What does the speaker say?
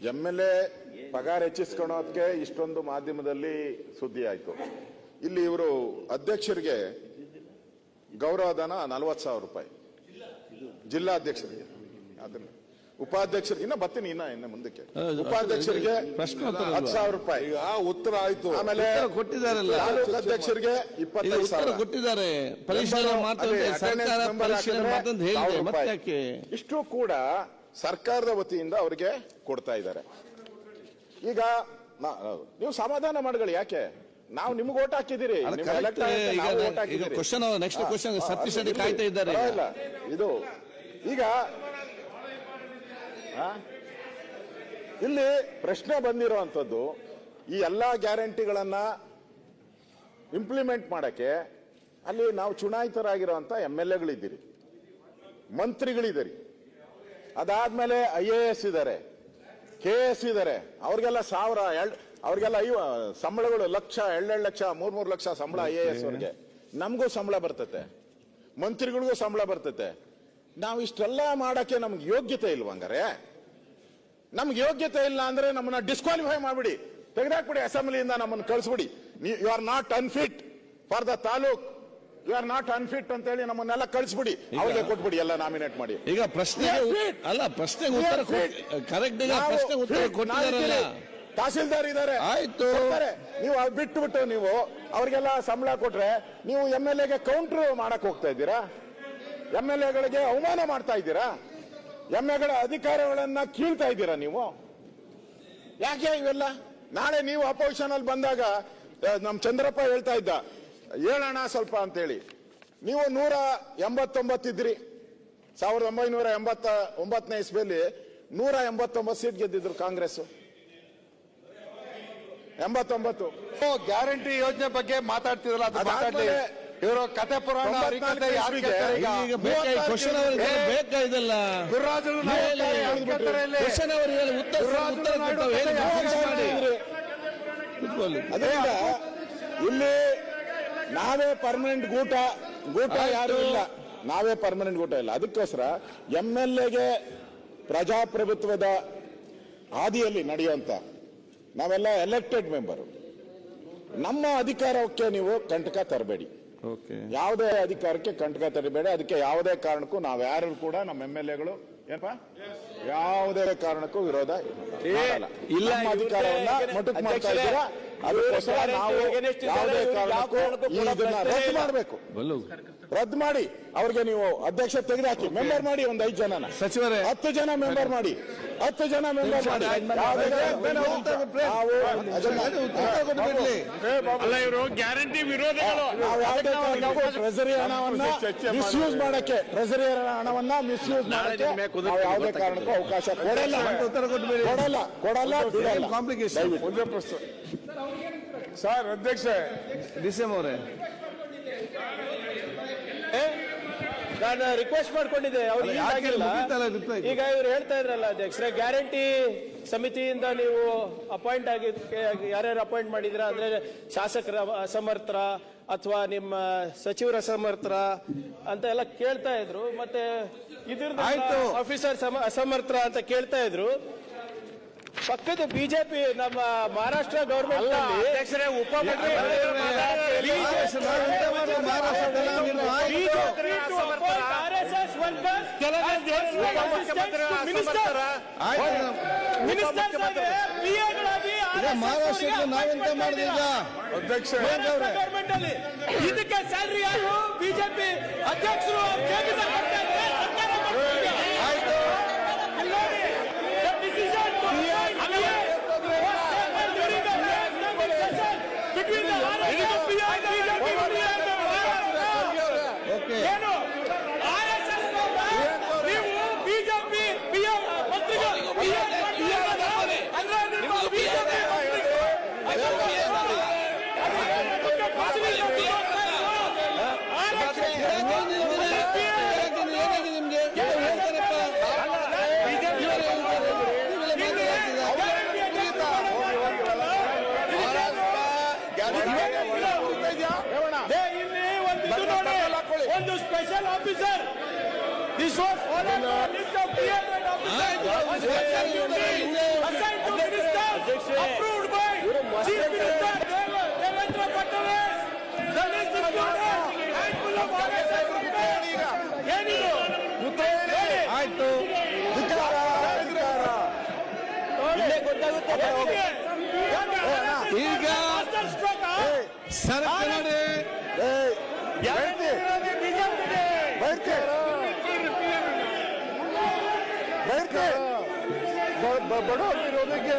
M L A ಪಗಾರ ಹೆಚ್ಚಿಸ್ಕೊಳೋದಕ್ಕೆ ಇಷ್ಟೊಂದು ಮಾಧ್ಯಮದಲ್ಲಿ ಸುದ್ದಿ ಆಯ್ತು ಇಲ್ಲಿ ಇವರು ಅಧ್ಯಕ್ಷರಿಗೆ ಗೌರವಧನ ನಲವತ್ತು ಸಾವಿರ ರೂಪಾಯಿ. ಜಿಲ್ಲಾಧ್ಯಕ್ಷರಿಗೆ. ಅದನ್ನ ಉಪಾಧ್ಯಕ್ಷರಿಗೆ. ಇನ್ನ ಬರ್ತೀನಿ ಇನ್ನ ಇನ್ನ ಮುಂದಕ್ಕೆ. ಉಪಾಧ್ಯಕ್ಷರಿಗೆ? ಹತ್ತು ಸಾವಿರ ರೂಪಾಯಿ. ಆ ಉತ್ತರ ಆಯ್ತು. ಆಮೇಲೆ ಕೊಟ್ಟಿದ್ದಾರಲ್ಲ. ತಾಲೂಕು ಅಧ್ಯಕ್ಷರಿಗೆ ಇಪ್ಪತ್ತೈದು ಸಾವಿರ. ಕೊಟ್ಟಿದ್ದಾರೆ. ಪರಿಶೀಲನೆ ಅಲ್ಲಿ ಮಾತಂತೆ ಸರ್ಕಾರ number ಪರಿಶೀಲನೆ ಮಾತಂತ ಹೇಳಿದೆ ಮತ್ತೆ ಯಾಕೆ ಇಷ್ಟು ಕೂಡ ಸರ್ಕಾರದ ವತಿಯಿಂದ ಅವರಿಗೆ ಕೊಡ್ತಾ ಇದ್ದಾರೆ ಈಗ ನೀವು ಸಮಾಧಾನ ಮಾಡ್ಕೊಳ್ಳಿ ಯಾಕೆ ನಾವು ನಿಮ್ಗೆ ಓಟ್ ಹಾಕಿದಿರಿ. ಇದು ಈಗ? ಇಲ್ಲಿ ಪ್ರಶ್ನೆ ಬಂದಿರುವಂತದ್ದು ಈ ಎಲ್ಲಾ ಗ್ಯಾರಂಟಿಗಳನ್ನ ಇಂಪ್ಲಿಮೆಂಟ್ ಮಾಡಕ್ಕೆ ಅಲ್ಲಿ ನಾವು ಚುನಾಯಿತರಾಗಿರುವಂತ ಎಂ ಎಲ್ ಎಗಳಿದ್ದೀರಿ ಮಂತ್ರಿಗಳಿದ್ದೀರಿ ಅದಾದ್ಮೇಲೆ ಐ ಎ ಎಸ್ ಇದ್ದಾರೆ ಕೆ ಎಸ್ ಇದ್ದಾರೆ ಅವ್ರಿಗೆಲ್ಲ ಸಾವಿರ ಎರಡು ಅವ್ರಿಗೆಲ್ಲ ಐವ ಸಂಬಳಗಳು ಲಕ್ಷ ಎರಡೆರಡು ಲಕ್ಷ ಮೂರ್ ಮೂರು ಲಕ್ಷ ಸಂಬಳ ಐ ಎ ಎಸ್ ಅವ್ರಿಗೆ. ನಮಗೂ ಸಂಬಳ ಬರ್ತತೆ. ಮಂತ್ರಿಗಳಿಗೂ ಸಂಬಳ ಬರ್ತತೆ. ನಾವು ಇಷ್ಟೆಲ್ಲ ಮಾಡಕ್ಕೆ ನಮ್ಗೆ ಯೋಗ್ಯತೆ ಇಲ್ವಂಗಾರೆ ನಮ್ಗೆ ಯೋಗ್ಯತೆ ಇಲ್ಲ ಅಂದ್ರೆ ನಮ್ಮನ್ನ ಡಿಸ್ಕ್ವಾಲಿಫೈ ಮಾಡ್ಬಿಡಿ. ತೆಗೆದಾಕ್ಬಿಡಿ ಅಸೆಂಬ್ಲಿಯಿಂದ ನಮ್ಮನ್ನು ಕಳಿಸ್ಬಿಡಿ. You are not unfit for the taluk you are not unfit ಅಂತ ಹೇಳಿ ನಮ್ಮನ್ನೆಲ್ಲ ಕಳಿಸ್ಬಿಡಿ. ಅವ್ರಿಗೆ ಕೊಟ್ಬಿಡಿ ಎಲ್ಲ ನಾಮಿನೇಟ್ ಮಾಡಿ. ಈಗ ಪ್ರಶ್ನೆಗೆ ಉ- ಅಲ್ಲ ಪ್ರಶ್ನೆಗೆ ಉತ್ತರ. ಕರೆಕ್ಟ್ ಈಗ ನಾವು ಪ್ರಶ್ನೆಗೆ ಉತ್ತರ. ಕೊಟ್ಟಿದ್ದಾರಲ್ಲ. ತಹಸೀಲ್ದಾರ್ ಇದ್ದಾರೆ. ಆಯ್ತು. ನೀವು ಅದು ಬಿಟ್ಬಿಟ್ಟು ನೀವು ಅವ್ರಿಗೆಲ್ಲ ಸಂಬಳ ಕೊಟ್ರೆ ನೀವು ಎಂ ಎಲ್ ಎಗೆ ಕೌಂಟರ್ ಮಾಡಕ್ ಹೋಗ್ತಾ ಇದ್ದೀರಾ? ಎಂ ಎಲ್ ಎಗಳಿಗೆ ಅವಮಾನ ಮಾಡ್ತಾ ಇದ್ದೀರಾ? ಎಂ ಎಗಳ ಅಧಿಕಾರಗಳನ್ನ ಕೀಳ್ತಾ ಇದ್ದೀರಾ ನೀವು? ಯಾಕೆ ಇವೆಲ್ಲ? ನಾಳೆ ನೀವು ಅಪೋಸಿಷನ್ ಅಲ್ಲಿ ಬಂದಾಗ ಆ, ನಮ್ ಚಂದ್ರಪ್ಪ ಹೇಳ್ತಾ ಇದ್ದ ಹೇಳೋಣ ಸ್ವಲ್ಪ ಅಂತೇಳಿ. ನೀವು ನೂರ ಎಂಬತ್ತೊಂಬತ್ತಿದ್ರಿ ಸಾವಿರದ ಒಂಬೈನೂರ ಎಂಬತ್ತ ಒಂಬತ್ತನೇ ಇಸ್ವಿಯಲ್ಲಿ ನೂರ ಎಂಬತ್ತೊಂಬತ್ತು ಸೀಟ್ ಗೆದ್ದಿದ್ರು ಕಾಂಗ್ರೆಸ್. ಎಂಬತ್ತೊಂಬತ್ತು. ಗ್ಯಾರಂಟಿ ಯೋಜನೆ ಬಗ್ಗೆ ಮಾತಾಡ್ತಿರಲ್ಲ ಅದು ಮಾತಾಡ್ಲಿ. ಇವರು ಕತೆ ಪುರಾಣ ಹರಿಕತೆ ಯಾರು ಕೇಳ್ತಾರೆ ಈಗ? ಈಗ ಗುರುರಾಜರು ಹೇಳಿ, ಯಾರು ಕೇಳ್ತಾರೆ ಉತ್ತರ ಗುರುರಾಜರು ಉತ್ತರ ನಾಯ್ಡು. ಕೂತ್ಕೊಳ್ಳಿ. ಅದರಿಂದ ಇಲ್ಲಿ ನಾವೇ ಪರ್ಮನೆಂಟ್ ಗೂಟ ಗೂಟ ಯಾರು ಇಲ್ಲ. ನಾವೇ ಪರ್ಮನೆಂಟ್ ಗೂಟ ಇಲ್ಲ. ಅದಕ್ಕೋಸ್ಕರ ಎಂ ಎಲ್ ಎಗೆ ಪ್ರಜಾಪ್ರಭುತ್ವದ ಹಾದಿಯಲ್ಲಿ ನಡೆಯುವಂತ ನಾವೆಲ್ಲ ಎಲೆಕ್ಟೆಡ್ ಮೆಂಬರು ನಮ್ಮ ಅಧಿಕಾರಕ್ಕೆ ನೀವು ಕಂಟಕ ತರಬೇಡಿ. ಓಕೆ ಯಾವುದೇ ಅಧಿಕಾರಕ್ಕೆ ಕಂಟಕ ತರಬೇಡಿ. ಅದಕ್ಕೆ ಯಾವುದೇ ಕಾರಣಕ್ಕೂ ನಾವು ಯಾರು ಕೂಡ ನಮ್ಮ ಎಂ ಎಲ್ ಎಗಳು ಏನಪ್ಪಾ? ಯಾವುದೇ ಕಾರಣಕ್ಕೂ ವಿರೋಧ. ಇಲ್ಲ, ಅಧಿಕಾರವನ್ನ ಮಟುಕ್ ಮಾಡ್ತಾ ಇದ್ದೀರಾ? ರದ್ದು ಮಾಡಬೇಕು. ರದ್ದು ಮಾಡಿ ಅವ್ರಿಗೆ ನೀವು ಅಧ್ಯಕ್ಷ ತೆಗೆದಾಕಿ ಮೆಂಬರ್ ಮಾಡಿ ಒಂದ್ ಐದು ಜನ ಸಚಿವರೇ. ಹತ್ತು ಜನ ಮೆಂಬರ್ ಮಾಡಿ ಹತ್ತು ಜನ ಮೆಂಬರ್ ಮಾಡಿ. ಇವರು ಗ್ಯಾರಂಟಿ ವಿರೋಧಿಗಳು. ನಾವು ಯಾವುದೇ ಕಾರಣಕ್ಕೂ ಟ್ರೆಸರಿ ಹಣವನ್ನ ಮಿಸ್ಯೂಸ್ ಮಾಡಕ್ಕೆ ಟ್ರೆಸರಿ ಹಣವನ್ನ ಮಿಸ್ಯೂಸ್ ಮಾಡಕ್ಕೆ ಯಾವುದೇ ಕಾರಣಕ್ಕೂ ಅವಕಾಶ ಕೊಡಲ್ಲ. ಉತ್ತರ ಕೊಡಲ್ಲ ಕೊಡಲ್ಲ ಕಾಂಪ್ಲಿಕೇಶನ್ ಒಂದೇ ಪ್ರಶ್ನೆ. ಸರ್ ಅಧ್ಯಕ್ಷ. ಡಿಸೆಂಬರ್ ಅವರೇ ನಾನು ರಿಕ್ವೆಸ್ಟ್ ಮಾಡ್ಕೊಂಡಿದ್ದೆ ಅವ್ರು ಆಗಿಲ್ಲ. ಈಗ ಇವ್ರು ಹೇಳ್ತಾ ಇದ್ರಲ್ಲ ಅಧ್ಯಕ್ಷರೇ ಗ್ಯಾರಂಟಿ ಸಮಿತಿಯಿಂದ ನೀವು ಅಪಾಯಿಂಟ್ ಆಗಿ ಯಾರ್ಯಾರು ಅಪಾಯಿಂಟ್ ಮಾಡಿದ್ರ ಅಂದ್ರೆ ಶಾಸಕರ ಅಸಮರ್ಥರ ಅಥವಾ ನಿಮ್ಮ ಸಚಿವರ ಅಸಮರ್ಥರ ಅಂತ ಎಲ್ಲ ಕೇಳ್ತಾ ಇದ್ರು. ಮತ್ತೆ ಇದ್ರ ಆಯ್ತು. ಆಫೀಸರ್ ಅಸಮರ್ಥರ ಅಂತ ಕೇಳ್ತಾ ಇದ್ರು. ಪಕ್ಕದ ಬಿಜೆಪಿ ನಮ್ಮ ಮಹಾರಾಷ್ಟ್ರ ಗೌರ್ಮೆಂಟ್ ಅಧ್ಯಕ್ಷರೇ ಉಪಮಂತ್ರಿ ಈಗ? ಮಹಾರಾಷ್ಟ್ರಕ್ಕೆ ನಾವೆಂತ ಅಧ್ಯಕ್ಷ ಇದಕ್ಕೆ ಸ್ಯಾಲ್ರಿ ಯಾರು? ಬಿಜೆಪಿ ಅಧ್ಯಕ್ಷರು ಕೇಂದ್ರದ ಕೊಡ್ತಾ ಇದ್ದಾರೆ, ಸರ್ಕಾರ ಕೊಡ್ತಾ ಇದೆ. ಇಲ್ಲಿ ನೋಡಿ, the decision to was taken during the last Cabinet session between the RSS, BJP, okay ಏನು RSS ನವ್ರ ನೀವು ಬಿಜೆಪಿ ಪಿಎಂ ಮಂತ್ರಿಗಳು PM ಅಂದ್ರೆ ನಿಮ್ಮ ಬಿಜೆಪಿ ಮಂತ್ರಿಗಳು ಏನಾಗಿದೆ ನಿಮ್ಗೆ ಹೇಳ್ತಾರಪ್ಪ ಏ, ಇಲ್ಲಿ ಒಂದು ಇದು ನೋಡಿ, ಒಂದು List of PL and followed list of 300 officers assign Chief Minister Dev- Devendra Fadnavis, Dalits included, handful of members. ಏನಿದು? ಆಯ್ತು. ಯಾಕೆ? ಯಾಕೆ RSS ಈಗ ಸರ್ಕಾರ ನೋಡಿ ಏಯ್, ಯಾಕೆ ವಿರೋಧಿ ಬೈರ್ಕೆ. ಬ- ಬ- ಬಡವ್ರ ವಿರೋಧಕ್ಕೆ